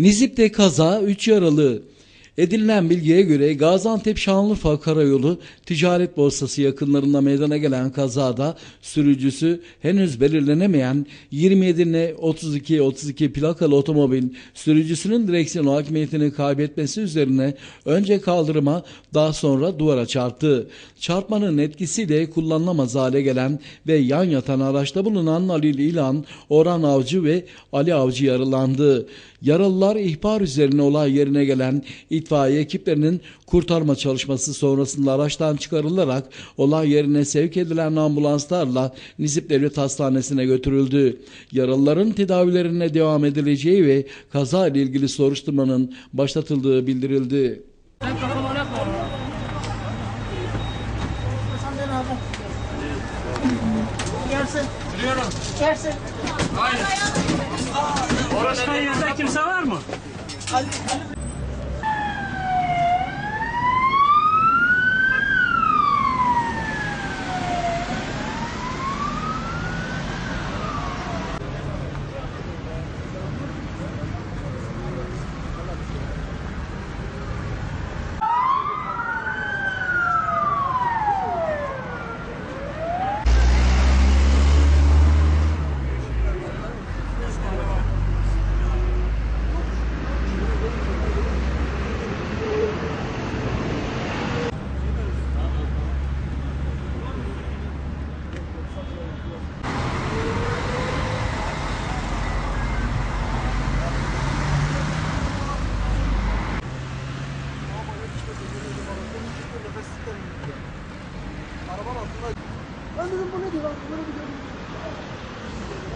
Nizip'te kaza 3 yaralı. Edinilen bilgiye göre Gaziantep Şanlıurfa Karayolu Ticaret Borsası yakınlarında meydana gelen kazada sürücüsü henüz belirlenemeyen 27 ne 32 32 plakalı otomobil sürücüsünün direksiyon hakimiyetini kaybetmesi üzerine önce kaldırıma daha sonra duvara çarptı. Çarpmanın etkisiyle kullanılamaz hale gelen ve yan yatan araçta bulunan Halil İlhan, Orhan Avcı ve Ali Avcı yaralandı. Yaralılar ihbar üzerine olay yerine gelen itfaiye ekiplerinin kurtarma çalışması sonrasında araçtan çıkarılarak olay yerine sevk edilen ambulanslarla Nizip Devlet Hastanesi'ne götürüldü. Yaralıların tedavilerine devam edileceği ve kaza ile ilgili soruşturmanın başlatıldığı bildirildi. Gelsin. Gelsin. Başka yerde kimse var mı? Ali, Ali 啊，这是不能停了，不能停了。